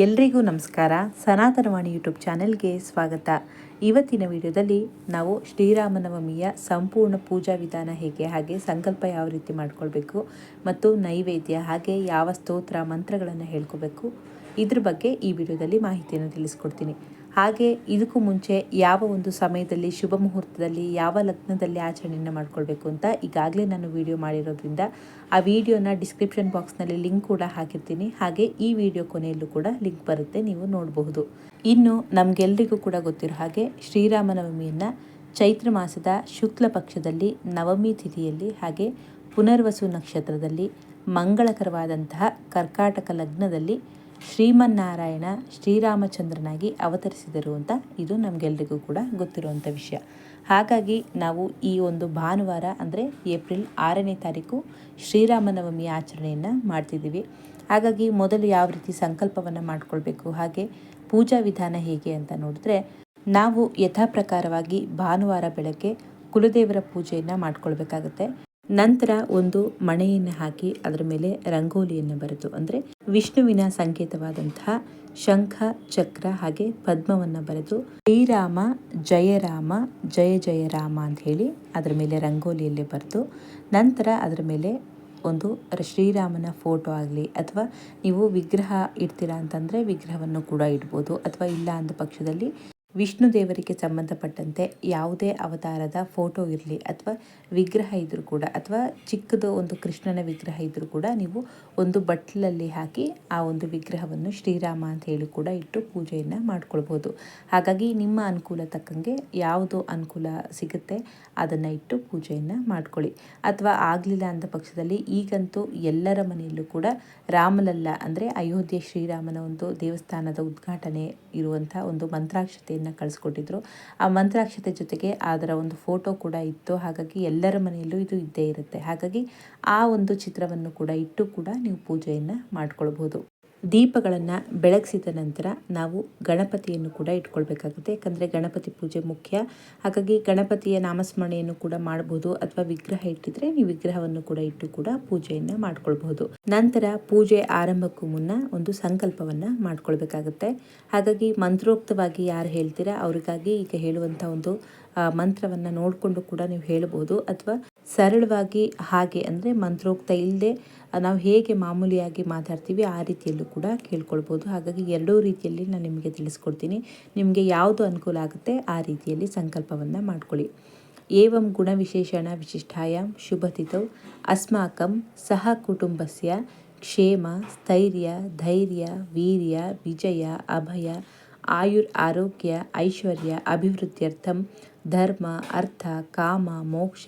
ಎಲ್ರಿಗೂ ನಮಸ್ಕಾರ. ಸನಾತನವಾಣಿ ಯೂಟ್ಯೂಬ್ ಚಾನೆಲ್ಗೆ ಸ್ವಾಗತ. ಇವತ್ತಿನ ವಿಡಿಯೋದಲ್ಲಿ ನಾವು ಶ್ರೀರಾಮನವಮಿಯ ಸಂಪೂರ್ಣ ಪೂಜಾ ವಿಧಾನ ಹೇಗೆ, ಹಾಗೆ ಸಂಕಲ್ಪ ಯಾವ ರೀತಿ ಮಾಡಿಕೊಳ್ಬೇಕು ಮತ್ತು ನೈವೇದ್ಯ ಹಾಗೆ ಯಾವ ಸ್ತೋತ್ರ, ಮಂತ್ರಗಳನ್ನು ಹೇಳ್ಕೋಬೇಕು, ಇದ್ರ ಬಗ್ಗೆ ಈ ವಿಡಿಯೋದಲ್ಲಿ ಮಾಹಿತಿಯನ್ನು ತಿಳಿಸ್ಕೊಡ್ತೀನಿ. ಹಾಗೆ ಇದಕ್ಕೂ ಮುಂಚೆ ಯಾವ ಒಂದು ಸಮಯದಲ್ಲಿ, ಶುಭ ಮುಹೂರ್ತದಲ್ಲಿ ಯಾವ ಲಗ್ನದಲ್ಲಿ ಆಚರಣೆಯನ್ನು ಮಾಡಿಕೊಳ್ಬೇಕು ಅಂತ ಈಗಾಗಲೇ ನಾನು ವಿಡಿಯೋ ಮಾಡಿರೋದ್ರಿಂದ ಆ ವಿಡಿಯೋನ ಡಿಸ್ಕ್ರಿಪ್ಷನ್ ಬಾಕ್ಸ್ನಲ್ಲಿ ಲಿಂಕ್ ಕೂಡ ಹಾಕಿರ್ತೀನಿ. ಹಾಗೆ ಈ ವಿಡಿಯೋ ಕೊನೆಯಲ್ಲೂ ಕೂಡ ಲಿಂಕ್ ಬರುತ್ತೆ, ನೀವು ನೋಡಬಹುದು. ಇನ್ನು ನಮಗೆಲ್ಲರಿಗೂ ಕೂಡ ಗೊತ್ತಿರೋ ಹಾಗೆ ಶ್ರೀರಾಮನವಮಿಯನ್ನು ಚೈತ್ರ ಮಾಸದ ಶುಕ್ಲ ಪಕ್ಷದಲ್ಲಿ ನವಮಿ ತಿಥಿಯಲ್ಲಿ ಹಾಗೆ ಪುನರ್ವಸು ನಕ್ಷತ್ರದಲ್ಲಿ ಮಂಗಳಕರವಾದಂತಹ ಕರ್ಕಾಟಕ ಲಗ್ನದಲ್ಲಿ ಶ್ರೀಮನ್ನಾರಾಯಣ ಶ್ರೀರಾಮಚಂದ್ರನಾಗಿ ಅವತರಿಸಿದರು ಅಂತ ಇದು ನಮಗೆಲ್ಲರಿಗೂ ಕೂಡ ಗೊತ್ತಿರುವಂಥ ವಿಷಯ. ಹಾಗಾಗಿ ನಾವು ಈ ಒಂದು ಭಾನುವಾರ ಅಂದರೆ ಏಪ್ರಿಲ್ ಆರನೇ ತಾರೀಕು ಶ್ರೀರಾಮನವಮಿ ಆಚರಣೆಯನ್ನು ಮಾಡ್ತಿದ್ದೀವಿ. ಹಾಗಾಗಿ ಮೊದಲು ಯಾವ ರೀತಿ ಸಂಕಲ್ಪವನ್ನು ಮಾಡಿಕೊಳ್ಬೇಕು, ಹಾಗೆ ಪೂಜಾ ವಿಧಾನ ಹೇಗೆ ಅಂತ ನೋಡಿದ್ರೆ ನಾವು ಯಥಾಪ್ರಕಾರವಾಗಿ ಭಾನುವಾರ ಬೆಳಗ್ಗೆ ಕುಲದೇವರ ಪೂಜೆಯನ್ನು ಮಾಡ್ಕೊಳ್ಬೇಕಾಗತ್ತೆ. ನಂತರ ಒಂದು ಮಣೆಯನ್ನು ಹಾಕಿ ಅದರ ಮೇಲೆ ರಂಗೋಲಿಯನ್ನು ಬರೆದು, ಅಂದರೆ ವಿಷ್ಣುವಿನ ಸಂಕೇತವಾದಂತಹ ಶಂಖ, ಚಕ್ರ ಹಾಗೆ ಪದ್ಮವನ್ನು ಬರೆದು ಶ್ರೀರಾಮ ಜಯರಾಮ ಜಯ ಜಯ ರಾಮ ಅಂತ ಹೇಳಿ ಅದರ ಮೇಲೆ ರಂಗೋಲಿಯಲ್ಲಿ ಬರೆದು, ನಂತರ ಅದರ ಮೇಲೆ ಒಂದು ಶ್ರೀರಾಮನ ಫೋಟೋ ಆಗಲಿ ಅಥವಾ ನೀವು ವಿಗ್ರಹ ಇಡ್ತೀರಾ ಅಂತಂದರೆ ವಿಗ್ರಹವನ್ನು ಕೂಡ ಇಡ್ಬೋದು ಅಥವಾ ಇಲ್ಲ ಅಂದ ಪಕ್ಷದಲ್ಲಿ ವಿಷ್ಣು ದೇವರಿಗೆ ಸಂಬಂಧಪಟ್ಟಂತೆ ಯಾವುದೇ ಅವತಾರದ ಫೋಟೋ ಇರಲಿ ಅಥವಾ ವಿಗ್ರಹ ಇದ್ದರೂ ಕೂಡ ಅಥವಾ ಚಿಕ್ಕದು ಒಂದು ಕೃಷ್ಣನ ವಿಗ್ರಹ ಇದ್ದರೂ ಕೂಡ ನೀವು ಒಂದು ಬಟ್ಲಲ್ಲಿ ಹಾಕಿ ಆ ಒಂದು ವಿಗ್ರಹವನ್ನು ಶ್ರೀರಾಮ ಅಂತ ಹೇಳಿ ಕೂಡ ಇಟ್ಟು ಪೂಜೆಯನ್ನು ಮಾಡ್ಕೊಳ್ಬೋದು. ಹಾಗಾಗಿ ನಿಮ್ಮ ಅನುಕೂಲ ತಕ್ಕಂಗೆ ಯಾವುದು ಅನುಕೂಲ ಸಿಗುತ್ತೆ ಅದನ್ನು ಇಟ್ಟು ಪೂಜೆಯನ್ನು ಮಾಡ್ಕೊಳ್ಳಿ. ಅಥವಾ ಆಗಲಿಲ್ಲ ಅಂದ ಪಕ್ಷದಲ್ಲಿ ಈಗಂತೂ ಎಲ್ಲರ ಮನೆಯಲ್ಲೂ ಕೂಡ ರಾಮಲಲ್ಲ ಅಂದರೆ ಅಯೋಧ್ಯೆ ಶ್ರೀರಾಮನ ಒಂದು ದೇವಸ್ಥಾನದ ಉದ್ಘಾಟನೆ ಇರುವಂಥ ಒಂದು ಮಂತ್ರಾಕ್ಷತೆಯನ್ನು ಕಳಿಸ್ಕೊಟ್ಟಿದ್ರು. ಆ ಮಂತ್ರಾಕ್ಷತೆ ಜೊತೆಗೆ ಅದರ ಒಂದು ಫೋಟೋ ಕೂಡ ಇತ್ತು. ಹಾಗಾಗಿ ಎಲ್ಲರ ಮನೆಯಲ್ಲೂ ಇದು ಇದ್ದೇ ಇರುತ್ತೆ. ಹಾಗಾಗಿ ಆ ಒಂದು ಚಿತ್ರವನ್ನು ಕೂಡ ಇಟ್ಟು ಕೂಡ ನೀವು ಪೂಜೆಯನ್ನು ಮಾಡ್ಕೊಳ್ಬೋದು ದೀಪಗಳನ್ನು ಬೆಳಗಿಸಿದ ನಂತರ ನಾವು ಗಣಪತಿಯನ್ನು ಕೂಡ ಇಟ್ಕೊಳ್ಬೇಕಾಗುತ್ತೆ. ಯಾಕಂದರೆ ಗಣಪತಿ ಪೂಜೆ ಮುಖ್ಯ. ಹಾಗಾಗಿ ಗಣಪತಿಯ ನಾಮಸ್ಮರಣೆಯನ್ನು ಕೂಡ ಮಾಡಬಹುದು ಅಥವಾ ವಿಗ್ರಹ ಇಟ್ಟಿದ್ರೆ ನೀವು ವಿಗ್ರಹವನ್ನು ಕೂಡ ಇಟ್ಟು ಕೂಡ ಪೂಜೆಯನ್ನು ಮಾಡ್ಕೊಳ್ಬಹುದು. ನಂತರ ಪೂಜೆ ಆರಂಭಕ್ಕೂ ಮುನ್ನ ಒಂದು ಸಂಕಲ್ಪವನ್ನು ಮಾಡ್ಕೊಳ್ಬೇಕಾಗುತ್ತೆ. ಹಾಗಾಗಿ ಮಂತ್ರೋಕ್ತವಾಗಿ ಯಾರು ಹೇಳ್ತೀರಾ, ಅವರಿಗಾಗಿ ಈಗ ಹೇಳುವಂಥ ಒಂದು ಮಂತ್ರವನ್ನು ನೋಡಿಕೊಂಡು ಕೂಡ ನೀವು ಹೇಳಬಹುದು ಅಥವಾ ಸರಳವಾಗಿ ಹಾಗೆ ಅಂದರೆ ಮಂತ್ರೋಕ್ತ ಇಲ್ಲದೆ ನಾವು ಹೇಗೆ ಮಾಮೂಲಿಯಾಗಿ ಮಾತಾಡ್ತೀವಿ ಆ ರೀತಿಯಲ್ಲೂ ಕೂಡ ಕೇಳ್ಕೊಳ್ಬೋದು. ಹಾಗಾಗಿ ಎರಡೂ ರೀತಿಯಲ್ಲಿ ನಾನು ನಿಮಗೆ ತಿಳಿಸ್ಕೊಡ್ತೀನಿ. ನಿಮಗೆ ಯಾವುದು ಅನುಕೂಲ ಆಗುತ್ತೆ ಆ ರೀತಿಯಲ್ಲಿ ಸಂಕಲ್ಪವನ್ನು ಮಾಡ್ಕೊಳ್ಳಿ. ಏವಂ ಗುಣವಿಶೇಷಣ ವಿಶಿಷ್ಟಾಯಂ ಶುಭತಿಥೌ ಅಸ್ಮಾಕಂ ಸಹ ಕುಟುಂಬಸ್ಯ ಕ್ಷೇಮ ಸ್ಥೈರ್ಯ ಧೈರ್ಯ ವೀರ್ಯ ವಿಜಯ ಅಭಯ ಆಯುರ್ ಆರೋಗ್ಯ ಐಶ್ವರ್ಯ ಅಭಿವೃದ್ಧ್ಯರ್ಥಂ ಧರ್ಮ ಅರ್ಥ ಕಾಮ ಮೋಕ್ಷ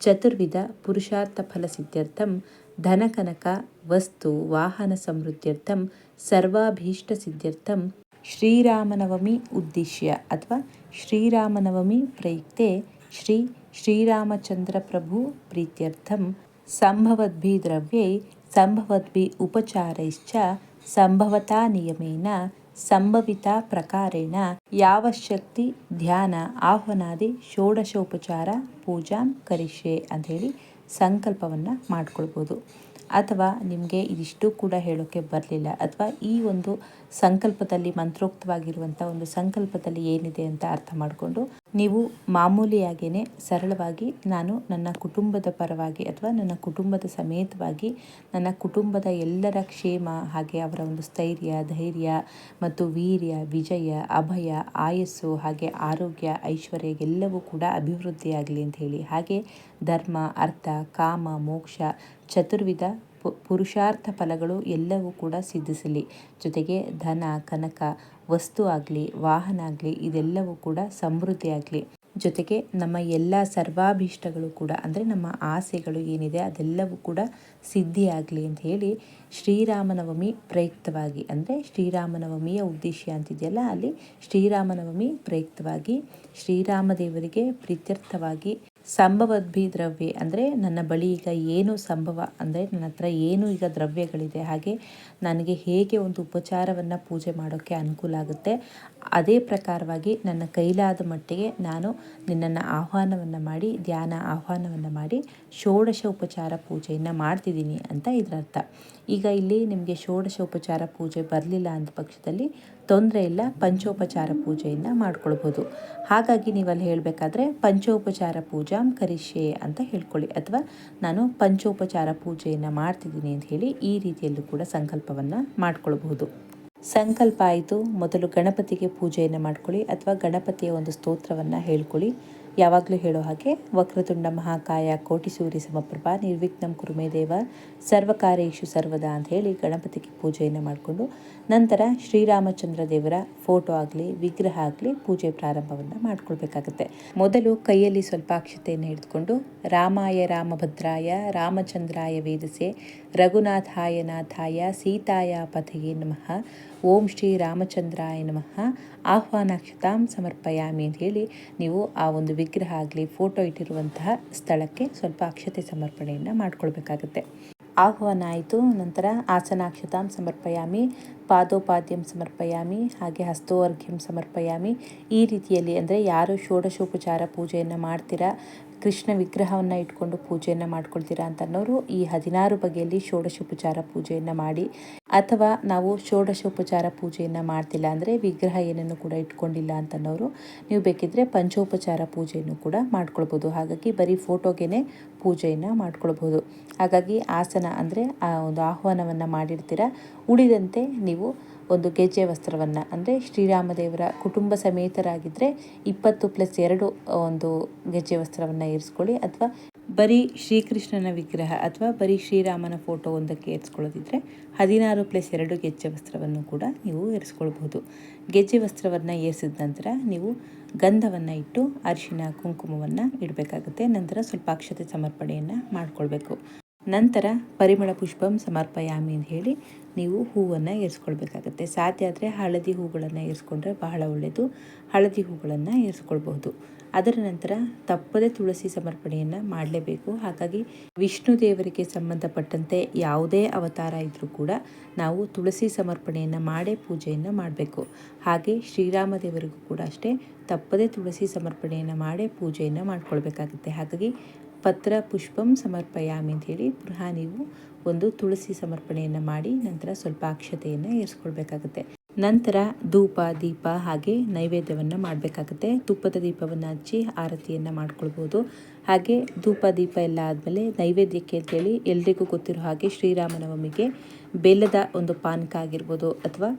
ಚತುರ್ವಿಧ ಪುರುಷಾರ್ಥ ಫಲಸಿದ್ಧ್ಯರ್ಥಂ ಧನಕನಕ ವಸ್ತು ವಾಹನ ಸಮೃದ್ಧ್ಯರ್ಥಂ ಸರ್ವಾಭೀಷ್ಟ ಸಿದ್ಧ್ಯರ್ಥಂ ಶ್ರೀರಾಮನವಮಿ ಉದ್ದೇಶ್ಯ ಅಥವಾ ಶ್ರೀರಾಮನವಮಿ ಪ್ರಯುಕ್ತೆ ಶ್ರೀ ಶ್ರೀರಾಮಚಂದ್ರ ಪ್ರಭು ಪ್ರೀತ್ಯರ್ಥಂ ಸಂಭವದ್ಭಿ ದ್ರವ್ಯೈ ಸಂಭವದ್ಭಿ ಉಪಚಾರೈಶ್ಚ ಸಂಭವತಾ ನಿಯಮೇನ ಸಂಭವಿತ ಪ್ರಕಾರೇಣ ಯಾವ ಶಕ್ತಿ, ಧ್ಯಾನ, ಆಹ್ವಾನಾದಿ, ಷೋಡಶೋಪಚಾರ, ಪೂಜಾಂ ಕರಿಷ್ಯೆ ಹೇಳಿ ಸಂಕಲ್ಪವನ್ನು ಮಾಡ್ಕೊಳ್ಬೋದು. ಅಥವಾ ನಿಮಗೆ ಇದಿಷ್ಟು ಕೂಡ ಹೇಳೋಕ್ಕೆ ಬರಲಿಲ್ಲ. ಅಥವಾ ಈ ಒಂದು ಸಂಕಲ್ಪದಲ್ಲಿ ಮಂತ್ರೋಕ್ತವಾಗಿರುವಂಥ ಒಂದು ಸಂಕಲ್ಪದಲ್ಲಿ ಏನಿದೆ ಅಂತ ಅರ್ಥ ಮಾಡಿಕೊಂಡು ನೀವು ಮಾಮೂಲಿಯಾಗಿಯೇ ಸರಳವಾಗಿ ನಾನು ನನ್ನ ಕುಟುಂಬದ ಪರವಾಗಿ ಅಥವಾ ನನ್ನ ಕುಟುಂಬದ ಸಮೇತವಾಗಿ ನನ್ನ ಕುಟುಂಬದ ಎಲ್ಲರ ಕ್ಷೇಮ ಹಾಗೆ ಅವರ ಒಂದು ಸ್ಥೈರ್ಯ, ಧೈರ್ಯ ಮತ್ತು ವೀರ್ಯ, ವಿಜಯ, ಅಭಯ, ಆಯಸ್ಸು ಹಾಗೆ ಆರೋಗ್ಯ, ಐಶ್ವರ್ಯ ಎಲ್ಲವೂ ಕೂಡ ಅಭಿವೃದ್ಧಿಯಾಗಲಿ ಅಂತ ಹೇಳಿ. ಹಾಗೆ ಧರ್ಮ, ಅರ್ಥ, ಕಾಮ, ಮೋಕ್ಷ, ಚತುರ್ವಿಧ ಪುರುಷಾರ್ಥ ಫಲಗಳು ಎಲ್ಲವೂ ಕೂಡ ಸಿದ್ಧಿಸಲಿ. ಜೊತೆಗೆ ಧನ, ಕನಕ, ವಸ್ತು ಆಗಲಿ, ವಾಹನ ಆಗಲಿ, ಇದೆಲ್ಲವೂ ಕೂಡ ಸಮೃದ್ಧಿ ಆಗಲಿ. ಜೊತೆಗೆ ನಮ್ಮ ಎಲ್ಲ ಸರ್ವಾಭೀಷ್ಟಗಳು ಕೂಡ, ಅಂದರೆ ನಮ್ಮ ಆಸೆಗಳು ಏನಿದೆ ಅದೆಲ್ಲವೂ ಕೂಡ ಸಿದ್ಧಿಯಾಗಲಿ ಅಂತ ಹೇಳಿ ಶ್ರೀರಾಮನವಮಿ ಪ್ರಯುಕ್ತವಾಗಿ, ಅಂದರೆ ಶ್ರೀರಾಮನವಮಿಯ ಉದ್ದೇಶ ಅಂತಿದೆಯಲ್ಲ, ಅಲ್ಲಿ ಶ್ರೀರಾಮನವಮಿ ಪ್ರಯುಕ್ತವಾಗಿ ಶ್ರೀರಾಮದೇವರಿಗೆ ಪ್ರೀತ್ಯರ್ಥವಾಗಿ ಸಂಭವದ್ಭಿ ದ್ರವ್ಯ ಅಂದರೆ ನನ್ನ ಬಳಿ ಈಗ ಏನು ಸಂಭವ ಅಂದರೆ ನನ್ನ ಹತ್ರ ಏನು ಈಗ ದ್ರವ್ಯಗಳಿದೆ, ಹಾಗೆ ನನಗೆ ಹೇಗೆ ಒಂದು ಉಪಚಾರವನ್ನು ಪೂಜೆ ಮಾಡೋಕ್ಕೆ ಅನುಕೂಲ ಆಗುತ್ತೆ, ಅದೇ ಪ್ರಕಾರವಾಗಿ ನನ್ನ ಕೈಲಾದ ಮಟ್ಟಿಗೆ ನಾನು ನಿನ್ನನ್ನು ಆಹ್ವಾನವನ್ನು ಮಾಡಿ, ಧ್ಯಾನ ಆಹ್ವಾನವನ್ನು ಮಾಡಿ, ಷೋಡಶ ಉಪಚಾರ ಪೂಜೆಯನ್ನು ಮಾಡ್ತಿದ್ದೀನಿ ಅಂತ ಇದರರ್ಥ. ಈಗ ಇಲ್ಲಿ ನಿಮಗೆ ಷೋಡಶ ಉಪಚಾರ ಪೂಜೆ ಬರಲಿಲ್ಲ ಅಂದ ಪಕ್ಷದಲ್ಲಿ ತೊಂದರೆ ಇಲ್ಲ, ಪಂಚೋಪಚಾರ ಪೂಜೆಯನ್ನು ಮಾಡ್ಕೊಳ್ಬೋದು. ಹಾಗಾಗಿ ನೀವು ಅಲ್ಲಿ ಹೇಳಬೇಕಾದ್ರೆ ಪಂಚೋಪಚಾರ ಪೂಜಾಂ ಕರಿಷ್ಯೆ ಅಂತ ಹೇಳ್ಕೊಳ್ಳಿ. ಅಥವಾ ನಾನು ಪಂಚೋಪಚಾರ ಪೂಜೆಯನ್ನು ಮಾಡ್ತಿದ್ದೀನಿ ಅಂತ ಹೇಳಿ ಈ ರೀತಿಯಲ್ಲೂ ಕೂಡ ಸಂಕಲ್ಪವನ್ನು ಮಾಡ್ಕೊಳ್ಬಹುದು. ಸಂಕಲ್ಪ ಆಯಿತು. ಮೊದಲು ಗಣಪತಿಗೆ ಪೂಜೆಯನ್ನು ಮಾಡ್ಕೊಳ್ಳಿ. ಅಥವಾ ಗಣಪತಿಯ ಒಂದು ಸ್ತೋತ್ರವನ್ನು ಹೇಳ್ಕೊಳ್ಳಿ. ಯಾವಾಗಲೂ ಹೇಳೋ ಹಾಗೆ ವಕ್ರತುಂಡ ಮಹಾಕಾಯ ಕೋಟಿ ಸೂರ್ಯ ಸಮಪ್ರಭಾ ನಿರ್ವಿಘ್ನಂ ಕುರುಮೇ ದೇವ ಸರ್ವದಾ ಅಂತ ಹೇಳಿ ಗಣಪತಿಗೆ ಪೂಜೆಯನ್ನು ಮಾಡಿಕೊಂಡು ನಂತರ ಶ್ರೀರಾಮಚಂದ್ರ ದೇವರ ಫೋಟೋ ಆಗಲಿ, ವಿಗ್ರಹ ಆಗಲಿ ಪೂಜೆ ಪ್ರಾರಂಭವನ್ನು ಮಾಡಿಕೊಳ್ಬೇಕಾಗುತ್ತೆ. ಮೊದಲು ಕೈಯಲ್ಲಿ ಸ್ವಲ್ಪ ಅಕ್ಷತೆಯನ್ನು ಹಿಡಿದುಕೊಂಡು ರಾಮಾಯ ರಾಮಭದ್ರಾಯ, ರಾಮಚಂದ್ರಾಯ ವೇದಸೆ, ರಘುನಾಥಾಯ ನಾಥಾಯ, ಸೀತಾಯ ಪಥೆಯೇ ನಮಃ ಓಂ ಶ್ರೀ ರಾಮಚಂದ್ರಾಯ ನಮಃ. ಆಹ್ವಾನಾಕ್ಷತಾಂ ಸಮರ್ಪಯಾಮಿ ಅಂತ ಹೇಳಿ ನೀವು ಆ ಒಂದು ವಿಗ್ರಹ ಆಗಲಿ ಫೋಟೋ ಇಟ್ಟಿರುವಂತಹ ಸ್ಥಳಕ್ಕೆ ಸ್ವಲ್ಪ ಅಕ್ಷತೆ ಸಮರ್ಪಣೆಯನ್ನು ಮಾಡಿಕೊಳ್ಬೇಕಾಗತ್ತೆ. ಆಹ್ವಾನ ಆಯಿತು, ನಂತರ ಆಸನಾಕ್ಷತಾಂ ಸಮರ್ಪಯಾಮಿ, ಪಾದೋಪಾದ್ಯಂ ಸಮರ್ಪಯಾಮಿ, ಹಾಗೆ ಹಸ್ತೋರ್ಘ್ಯಂ ಸಮರ್ಪಯಾಮಿ. ಈ ರೀತಿಯಲ್ಲಿ ಅಂದರೆ ಯಾರು ಷೋಡಶೋಪಚಾರ ಪೂಜೆಯನ್ನು ಮಾಡ್ತೀರಾ ಕೃಷ್ಣ ವಿಗ್ರಹವನ್ನು ಇಟ್ಕೊಂಡು ಪೂಜೆಯನ್ನು ಮಾಡ್ಕೊಳ್ತೀರಾ ಅಂತ ಅನ್ನೋರು ಈ ಹದಿನಾರು ಬಗೆಯಲ್ಲಿ ಷೋಡಶೋಪಚಾರ ಪೂಜೆಯನ್ನು ಮಾಡಿ, ಅಥವಾ ನಾವು ಷೋಡಶೋಪಚಾರ ಪೂಜೆಯನ್ನು ಮಾಡ್ತಿಲ್ಲ ಅಂದರೆ ವಿಗ್ರಹ ಏನನ್ನು ಕೂಡ ಇಟ್ಕೊಂಡಿಲ್ಲ ಅಂತ ಅನ್ನೋರು ನೀವು ಬೇಕಿದ್ದರೆ ಪಂಚೋಪಚಾರ ಪೂಜೆಯನ್ನು ಕೂಡ ಮಾಡ್ಕೊಳ್ಬೋದು. ಹಾಗಾಗಿ ಬರೀ ಫೋಟೋಗೆನೆ ಪೂಜೆಯನ್ನು ಮಾಡ್ಕೊಳ್ಬೋದು. ಹಾಗಾಗಿ ಆಸನ ಅಂದರೆ ಆ ಒಂದು ಆಹ್ವಾನವನ್ನು ಮಾಡಿರ್ತೀರ, ಉಳಿದಂತೆ ನೀವು ಒಂದು ಗೆಜ್ಜೆ ವಸ್ತ್ರವನ್ನು, ಅಂದರೆ ಶ್ರೀರಾಮದೇವರ ಕುಟುಂಬ ಸಮೇತರಾಗಿದ್ದರೆ ಇಪ್ಪತ್ತು ಪ್ಲಸ್ ಎರಡು ಒಂದು ಗೆಜ್ಜೆ ವಸ್ತ್ರವನ್ನು ಏರಿಸ್ಕೊಳ್ಳಿ ಅಥವಾ ಬರೀ ಶ್ರೀಕೃಷ್ಣನ ವಿಗ್ರಹ ಅಥವಾ ಬರೀ ಶ್ರೀರಾಮನ ಫೋಟೋ ಒಂದಕ್ಕೆ ಏರಿಸ್ಕೊಳ್ಳೋದಿದ್ರೆ ಹದಿನಾರು ಪ್ಲಸ್ ಎರಡು ಗೆಜ್ಜೆ ವಸ್ತ್ರವನ್ನು ಕೂಡ ನೀವು ಏರಿಸ್ಕೊಳ್ಬಹುದು ಗೆಜ್ಜೆ ವಸ್ತ್ರವನ್ನು ಏರಿಸಿದ ನಂತರ ನೀವು ಗಂಧವನ್ನು ಇಟ್ಟು ಅರಿಶಿನ, ಕುಂಕುಮವನ್ನು ಇಡಬೇಕಾಗುತ್ತೆ. ನಂತರ ಸ್ವಲ್ಪ ಅಕ್ಷತೆ ಸಮರ್ಪಣೆಯನ್ನು ಮಾಡಿಕೊಳ್ಬೇಕು. ನಂತರ ಪರಿಮಳ ಪುಷ್ಪಂ ಸಮರ್ಪಯಾಮಿ ಅಂತ ಹೇಳಿ ನೀವು ಹೂವನ್ನು ಏರಿಸ್ಕೊಳ್ಬೇಕಾಗತ್ತೆ. ಸಾಧ್ಯ ಆದರೆ ಹಳದಿ ಹೂಗಳನ್ನು ಏರಿಸ್ಕೊಂಡ್ರೆ ಬಹಳ ಒಳ್ಳೆಯದು ಹಳದಿ ಹೂಗಳನ್ನು ಏರಿಸ್ಕೊಳ್ಬಹುದು. ಅದರ ನಂತರ ತಪ್ಪದೆ ತುಳಸಿ ಸಮರ್ಪಣೆಯನ್ನು ಮಾಡಲೇಬೇಕು. ಹಾಗಾಗಿ ವಿಷ್ಣು ದೇವರಿಗೆ ಸಂಬಂಧಪಟ್ಟಂತೆ ಯಾವುದೇ ಅವತಾರ ಇದ್ದರೂ ಕೂಡ ನಾವು ತುಳಸಿ ಸಮರ್ಪಣೆಯನ್ನು ಮಾಡೇ ಪೂಜೆಯನ್ನು ಮಾಡಬೇಕು. ಹಾಗೆ ಶ್ರೀರಾಮ ದೇವರಿಗೂ ಕೂಡ ಅಷ್ಟೇ ತಪ್ಪದೆ ತುಳಸಿ ಸಮರ್ಪಣೆಯನ್ನು ಮಾಡೇ ಪೂಜೆಯನ್ನು ಮಾಡಿಕೊಳ್ಬೇಕಾಗುತ್ತೆ. ಹಾಗಾಗಿ ಪತ್ರ ಪುಷ್ಪಂ ಸಮರ್ಪಯಾಮಿ ಹೇಳಿ ಪುನಃ ನೀವು ಒಂದು ತುಳಸಿ ಸಮರ್ಪಣೆಯನ್ನು ಮಾಡಿ ನಂತರ ಸ್ವಲ್ಪ ಅಕ್ಷತೆಯನ್ನು ಏರಿಸ್ಕೊಳ್ಬೇಕಾಗುತ್ತೆ. ನಂತರ ಧೂಪ, ದೀಪ ಹಾಗೆ ನೈವೇದ್ಯವನ್ನು ಮಾಡಬೇಕಾಗುತ್ತೆ. ತುಪ್ಪದ ದೀಪವನ್ನು ಹಚ್ಚಿ ಆರತಿಯನ್ನು ಮಾಡ್ಕೊಳ್ಬೋದು. ಹಾಗೆ ಧೂಪ, ದೀಪ ಎಲ್ಲ ಆದಮೇಲೆ ನೈವೇದ್ಯಕ್ಕೆ ಅಂತೇಳಿ ಎಲ್ರಿಗೂ ಗೊತ್ತಿರೋ ಹಾಗೆ ಶ್ರೀರಾಮನವಮಿಗೆ ಬೆಲ್ಲದ ಒಂದು ಪಾನಕ ಆಗಿರ್ಬೋದು ಅಥವಾ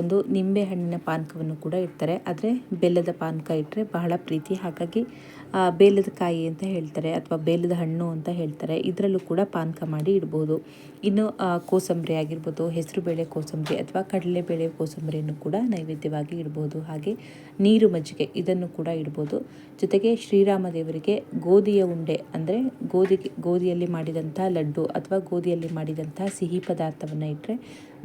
ಒಂದು ನಿಂಬೆ ಹಣ್ಣಿನ ಪಾನಕವನ್ನು ಕೂಡ ಇಡ್ತಾರೆ. ಆದರೆ ಬೆಲ್ಲದ ಪಾನಕ ಇಟ್ಟರೆ ಬಹಳ ಪ್ರೀತಿ. ಹಾಗಾಗಿ ಬೇಲದ ಕಾಯಿ ಅಂತ ಹೇಳ್ತಾರೆ ಅಥವಾ ಬೇಲದ ಹಣ್ಣು ಅಂತ ಹೇಳ್ತಾರೆ. ಇದರಲ್ಲೂ ಕೂಡ ಪಾನಕ ಮಾಡಿ ಇಡ್ಬೋದು. ಇನ್ನು ಕೋಸಂಬರಿ ಆಗಿರ್ಬೋದು, ಹೆಸರುಬೇಳೆ ಕೋಸಂಬರಿ ಅಥವಾ ಕಡಲೆಬೇಳೆ ಕೋಸಂಬರಿಯನ್ನು ಕೂಡ ನೈವೇದ್ಯವಾಗಿ ಇಡ್ಬೋದು. ಹಾಗೆ ನೀರು ಮಜ್ಜಿಗೆ ಇದನ್ನು ಕೂಡ ಇಡ್ಬೋದು. ಜೊತೆಗೆ ಶ್ರೀರಾಮ ದೇವರಿಗೆ ಗೋಧಿಯ ಉಂಡೆ ಅಂದರೆ ಗೋಧಿಗೆ, ಗೋಧಿಯಲ್ಲಿ ಮಾಡಿದಂಥ ಲಡ್ಡು ಅಥವಾ ಗೋಧಿಯಲ್ಲಿ ಮಾಡಿದಂಥ ಸಿಹಿ ಪದಾರ್ಥವನ್ನು ಇಟ್ಟರೆ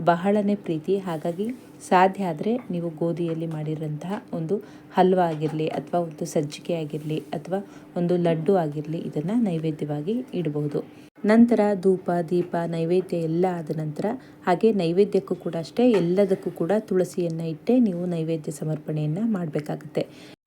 ಬಹಳನೇ ಪ್ರೀತಿ. ಹಾಗಾಗಿ ಸಾಧ್ಯ ಆದರೆ ನೀವು ಗೋಧಿಯಲ್ಲಿ ಮಾಡಿರೋಂತಹ ಒಂದು ಹಲ್ವಾ ಆಗಿರಲಿ ಅಥವಾ ಒಂದು ಸಜ್ಜಿಗೆ ಆಗಿರಲಿ ಅಥವಾ ಒಂದು ಲಡ್ಡು ಆಗಿರಲಿ ಇದನ್ನು ನೈವೇದ್ಯವಾಗಿ ಇಡಬಹುದು ನಂತರ ಧೂಪ, ದೀಪ, ನೈವೇದ್ಯ ಎಲ್ಲ ಆದ ನಂತರ ಹಾಗೆ ನೈವೇದ್ಯಕ್ಕೂ ಕೂಡ ಅಷ್ಟೇ, ಎಲ್ಲದಕ್ಕೂ ಕೂಡ ತುಳಸಿಯನ್ನು ಇಟ್ಟೆ ನೀವು ನೈವೇದ್ಯ ಸಮರ್ಪಣೆಯನ್ನು ಮಾಡಬೇಕಾಗುತ್ತೆ.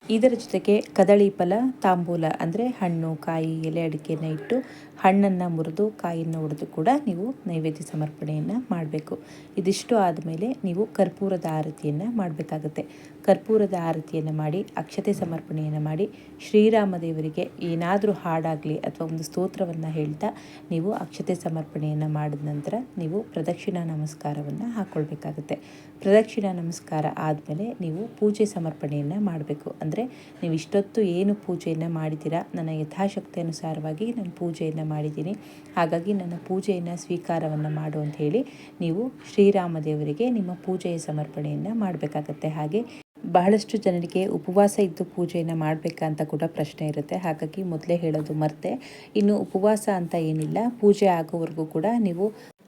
ಇದರ ಜೊತೆಗೆ ಕದಳಿ ಫಲ, ತಾಂಬೂಲ ಅಂದರೆ ಹಣ್ಣು, ಕಾಯಿ, ಎಲೆ ಅಡಿಕೆಯನ್ನು ಇಟ್ಟು ಹಣ್ಣನ್ನು ಮುರಿದು ಕಾಯಿಯನ್ನು ಹೊಡೆದು ಕೂಡ ನೀವು ನೈವೇದ್ಯ ಸಮರ್ಪಣೆಯನ್ನು ಮಾಡಬೇಕು. ಇದಿಷ್ಟು ಆದಮೇಲೆ ನೀವು ಕರ್ಪೂರದ ಆರತಿಯನ್ನು ಮಾಡಬೇಕಾಗುತ್ತೆ. ಕರ್ಪೂರದ ಆರತಿಯನ್ನು ಮಾಡಿ, ಅಕ್ಷತೆ ಸಮರ್ಪಣೆಯನ್ನು ಮಾಡಿ ಶ್ರೀರಾಮದೇವರಿಗೆ ಏನಾದರೂ ಹಾಡಾಗಲಿ ಅಥವಾ ಒಂದು ಸ್ತೋತ್ರವನ್ನು ಹೇಳ್ತಾ ನೀವು ಅಕ್ಷತೆ ಸಮರ್ಪಣೆಯನ್ನು ಮಾಡಿದ ನಂತರ ನೀವು ಪ್ರದಕ್ಷಿಣಾ ನಮಸ್ಕಾರವನ್ನು ಹಾಕ್ಕೊಳ್ಬೇಕಾಗುತ್ತೆ ಪ್ರದಕ್ಷಿಣಾ ನಮಸ್ಕಾರ ಆದಮೇಲೆ ನೀವು ಪೂಜೆ ಸಮರ್ಪಣೆಯನ್ನು ಮಾಡಬೇಕು. ಅಂದರೆ ನೀವು ಇಷ್ಟೊತ್ತು ಏನು ಪೂಜೆಯನ್ನು ಮಾಡಿದ್ದೀರಾ? ನನ್ನ ಯಥಾಶಕ್ತಿ ಅನುಸಾರವಾಗಿ ನಾನು ಪೂಜೆಯನ್ನು ಮಾಡಿದ್ದೀನಿ. ಹಾಗಾಗಿ ನನ್ನ ಪೂಜೆಯನ್ನು ಸ್ವೀಕಾರವನ್ನು ಮಾಡು ಅಂತ ಹೇಳಿ ನೀವು ಶ್ರೀರಾಮದೇವರಿಗೆ ನಿಮ್ಮ ಪೂಜೆಯ ಸಮರ್ಪಣೆಯನ್ನು ಮಾಡಬೇಕಾಗತ್ತೆ. ಹಾಗೆ ಬಹಳಷ್ಟು ಜನರಿಗೆ ಉಪವಾಸ ಇದ್ದು ಪೂಜೆಯನ್ನು ಮಾಡಬೇಕಾ ಅಂತ ಕೂಡ ಪ್ರಶ್ನೆ ಇರುತ್ತೆ. ಹಾಗಾಗಿ ಮೊದಲೇ ಹೇಳೋದು ಮರ್ತೆ. ಇನ್ನು ಉಪವಾಸ ಅಂತ ಏನಿಲ್ಲ. ಪೂಜೆ ಆಗೋವರೆಗೂ ಕೂಡ ನೀವು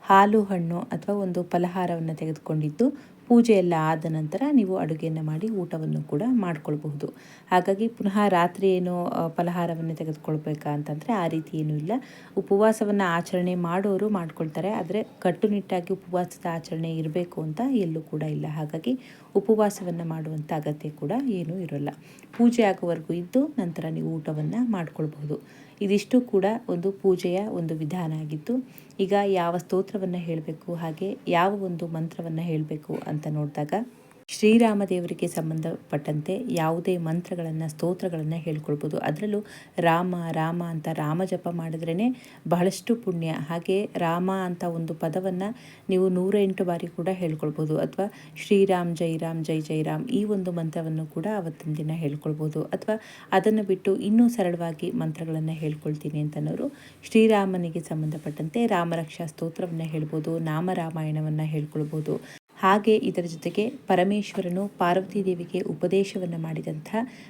ಹಾಲು, ಹಣ್ಣು ಅಥವಾ ಒಂದು ಫಲಹಾರವನ್ನು ತೆಗೆದುಕೊಂಡಿದ್ದು ಪೂಜೆ ಎಲ್ಲ ಆದ ನಂತರ ನೀವು ಅಡುಗೆಯನ್ನು ಮಾಡಿ ಊಟವನ್ನು ಕೂಡ ಮಾಡಿಕೊಳ್ಬಹುದು. ಹಾಗಾಗಿ ಪುನಃ ರಾತ್ರಿ ಏನು ಫಲಹಾರವನ್ನು ತೆಗೆದುಕೊಳ್ಬೇಕಾ ಅಂತಂದರೆ ಆ ರೀತಿ ಏನೂ ಇಲ್ಲ. ಉಪವಾಸವನ್ನು ಆಚರಣೆ ಮಾಡೋರು ಮಾಡ್ಕೊಳ್ತಾರೆ, ಆದರೆ ಕಟ್ಟುನಿಟ್ಟಾಗಿ ಉಪವಾಸದ ಆಚರಣೆ ಇರಬೇಕು ಅಂತ ಎಲ್ಲೂ ಕೂಡ ಇಲ್ಲ. ಹಾಗಾಗಿ ಉಪವಾಸವನ್ನು ಮಾಡುವಂಥ ಅಗತ್ಯ ಕೂಡ ಏನೂ ಇರೋಲ್ಲ. ಪೂಜೆ ಆಗೋವರೆಗೂ ಇದ್ದು ನಂತರ ನೀವು ಊಟವನ್ನು ಮಾಡ್ಕೊಳ್ಬಹುದು. ಇದಿಷ್ಟು ಕೂಡ ಒಂದು ಪೂಜೆಯ ಒಂದು ವಿಧಾನ ಆಗಿತ್ತು ಈಗ ಯಾವ ಸ್ತೋತ್ರವನ್ನು ಹೇಳಬೇಕು, ಹಾಗೆ ಯಾವ ಒಂದು ಮಂತ್ರವನ್ನು ಹೇಳಬೇಕು ಅಂತ ನೋಡಿದಾಗ ಶ್ರೀರಾಮ ದೇವರಿಗೆ ಸಂಬಂಧಪಟ್ಟಂತೆ ಯಾವುದೇ ಮಂತ್ರಗಳನ್ನು, ಸ್ತೋತ್ರಗಳನ್ನು ಹೇಳ್ಕೊಳ್ಬೋದು. ಅದರಲ್ಲೂ ರಾಮ ರಾಮ ಅಂತ ರಾಮ ಜಪ ಮಾಡಿದ್ರೇ ಬಹಳಷ್ಟು ಪುಣ್ಯ. ಹಾಗೆ ರಾಮ ಅಂತ ಒಂದು ಪದವನ್ನು ನೀವು ನೂರ ಎಂಟು ಬಾರಿ ಕೂಡ ಹೇಳ್ಕೊಳ್ಬೋದು. ಅಥವಾ ಶ್ರೀರಾಮ್, ಜೈ ರಾಮ್, ಜೈ ಜೈ ರಾಮ್ ಈ ಒಂದು ಮಂತ್ರವನ್ನು ಕೂಡ ಅವತ್ತಿನ ದಿನ ಹೇಳ್ಕೊಳ್ಬೋದು. ಅಥವಾ ಅದನ್ನು ಬಿಟ್ಟು ಇನ್ನೂ ಸರಳವಾಗಿ ಮಂತ್ರಗಳನ್ನು ಹೇಳ್ಕೊಳ್ತೀನಿ ಅಂತನವರು ಶ್ರೀರಾಮನಿಗೆ ಸಂಬಂಧಪಟ್ಟಂತೆ ರಾಮರಕ್ಷಾ ಸ್ತೋತ್ರವನ್ನು ಹೇಳ್ಬೋದು ನಾಮರಾಮಾಯಣವನ್ನು ಹೇಳ್ಕೊಳ್ಬೋದು. ಹಾಗೆ ಇದರ ಜೊತೆಗೆ ಪರಮೇಶ್ವರನು ಪಾರ್ವತಿ ದೇವಿಗೆ ಉಪದೇಶವನ್ನು ಮಾಡಿದಂಥ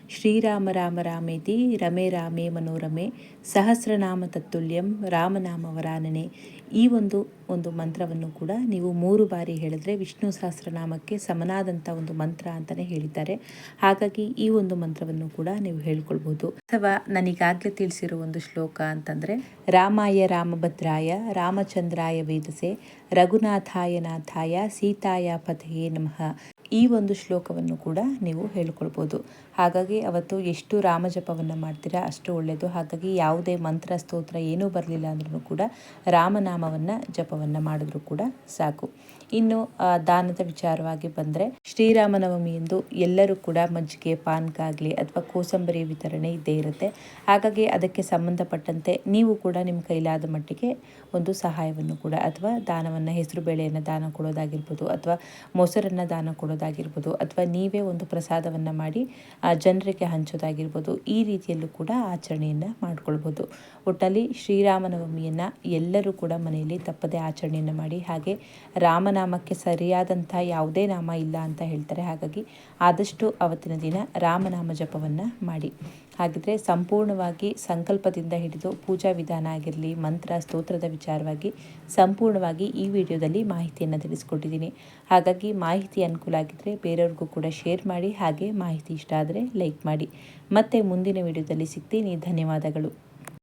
ಶ್ರೀರಾಮ ರಾಮ ರಾಮೇತಿ ರಮೆ ರಾಮೇ ಮನೋರಮೆ ಸಹಸ್ರನಾಮ ತತ್ತುಲ್ಯಂ ರಾಮನಾಮ ವರಾನನೆ ಈ ಒಂದು ಒಂದು ಮಂತ್ರವನ್ನು ಕೂಡ ನೀವು ಮೂರು ಬಾರಿ ಹೇಳಿದ್ರೆ ವಿಷ್ಣು ಸಹಸ್ರನಾಮಕ್ಕೆ ಸಮನಾದಂಥ ಒಂದು ಮಂತ್ರ ಅಂತಲೇ ಹೇಳಿದ್ದಾರೆ. ಹಾಗಾಗಿ ಈ ಒಂದು ಮಂತ್ರವನ್ನು ಕೂಡ ನೀವು ಹೇಳ್ಕೊಳ್ಬೋದು. ಅಥವಾ ನನಗಾಗಲೇ ತಿಳಿಸಿರೋ ಒಂದು ಶ್ಲೋಕ ಅಂತಂದರೆ, ರಾಮಾಯ ರಾಮಭದ್ರಾಯ ರಾಮಚಂದ್ರಾಯ ವೇದಸೆ ರಘುನಾಥಾಯ ನಾಥಾಯ ಸೀತಾಯ ಪತಯೇ ನಮಃ. ಈ ಒಂದು ಶ್ಲೋಕವನ್ನು ಕೂಡ ನೀವು ಹೇಳಿಕೊಳ್ಬೋದು. ಹಾಗಾಗಿ ಅವತ್ತು ಎಷ್ಟು ರಾಮಜಪವನ್ನು ಮಾಡ್ತೀರಾ ಅಷ್ಟು ಒಳ್ಳೆಯದು ಹಾಗಾಗಿ ಯಾವುದೇ ಮಂತ್ರ, ಸ್ತೋತ್ರ ಏನೂ ಬರಲಿಲ್ಲ ಅಂದ್ರೂ ಕೂಡ ರಾಮನಾಮವನ್ನು ಜಪವನ್ನು ಮಾಡಿದ್ರೂ ಕೂಡ ಸಾಕು. ಇನ್ನು ದಾನದ ವಿಚಾರವಾಗಿ ಬಂದರೆ, ಶ್ರೀರಾಮನವಮಿ ಎಂದು ಎಲ್ಲರೂ ಕೂಡ ಮಜ್ಜಿಗೆ ಪಾನ್ಗಾಗಲಿ ಆಗಲಿ ಅಥವಾ ಕೋಸಂಬರಿ ವಿತರಣೆ ಇದ್ದೇ ಇರುತ್ತೆ. ಹಾಗಾಗಿ ಅದಕ್ಕೆ ಸಂಬಂಧಪಟ್ಟಂತೆ ನೀವು ಕೂಡ ನಿಮ್ಮ ಕೈಲಾದ ಮಟ್ಟಿಗೆ ಒಂದು ಸಹಾಯವನ್ನು ಕೂಡ ಅಥವಾ ದಾನವನ್ನು, ಹೆಸರು ಬೇಳೆಯನ್ನು ದಾನ ಕೊಡೋದಾಗಿರ್ಬೋದು ಅಥವಾ ಮೊಸರನ್ನು ದಾನ ಕೊಡೋದಾಗಿರ್ಬೋದು ಅಥವಾ ನೀವೇ ಒಂದು ಪ್ರಸಾದವನ್ನು ಮಾಡಿ ಜನರಿಗೆ ಹಂಚೋದಾಗಿರ್ಬೋದು ಈ ರೀತಿಯಲ್ಲೂ ಕೂಡ ಆಚರಣೆಯನ್ನು ಮಾಡಿಕೊಳ್ಬೋದು. ಒಟ್ಟಲ್ಲಿ ಶ್ರೀರಾಮನವಮಿಯನ್ನು ಎಲ್ಲರೂ ಕೂಡ ಮನೆಯಲ್ಲಿ ತಪ್ಪದೆ ಆಚರಣೆಯನ್ನು ಮಾಡಿ, ಹಾಗೆ ರಾಮನಾಮಕ್ಕೆ ಸರಿಯಾದಂಥ ಯಾವುದೇ ನಾಮ ಇಲ್ಲ ಅಂತ ಹೇಳ್ತಾರೆ. ಹಾಗಾಗಿ ಆದಷ್ಟು ಅವತ್ತಿನ ದಿನ ರಾಮನಾಮ ಜಪವನ್ನು ಮಾಡಿ. ಹಾಗಿದ್ರೆ ಸಂಪೂರ್ಣವಾಗಿ ಸಂಕಲ್ಪದಿಂದ ಹಿಡಿದು ಪೂಜಾ ವಿಧಾನ ಆಗಿರಲಿ, ಮಂತ್ರ, ಸ್ತೋತ್ರದ ವಿಚಾರವಾಗಿ ಸಂಪೂರ್ಣವಾಗಿ ಈ ವಿಡಿಯೋದಲ್ಲಿ ಮಾಹಿತಿಯನ್ನು ತಿಳಿಸ್ಕೊಟ್ಟಿದ್ದೀನಿ. ಹಾಗಾಗಿ ಮಾಹಿತಿ ಅನುಕೂಲ ಆಗಿದ್ದರೆ ಬೇರೆಯವ್ರಿಗೂ ಕೂಡ ಶೇರ್ ಮಾಡಿ, ಹಾಗೆ ಮಾಹಿತಿ ಇಷ್ಟ ಆದರೆ ಲೈಕ್ ಮಾಡಿ. ಮತ್ತೆ ಮುಂದಿನ ವಿಡಿಯೋದಲ್ಲಿ ಸಿಗ್ತೀನಿ. ಧನ್ಯವಾದಗಳು.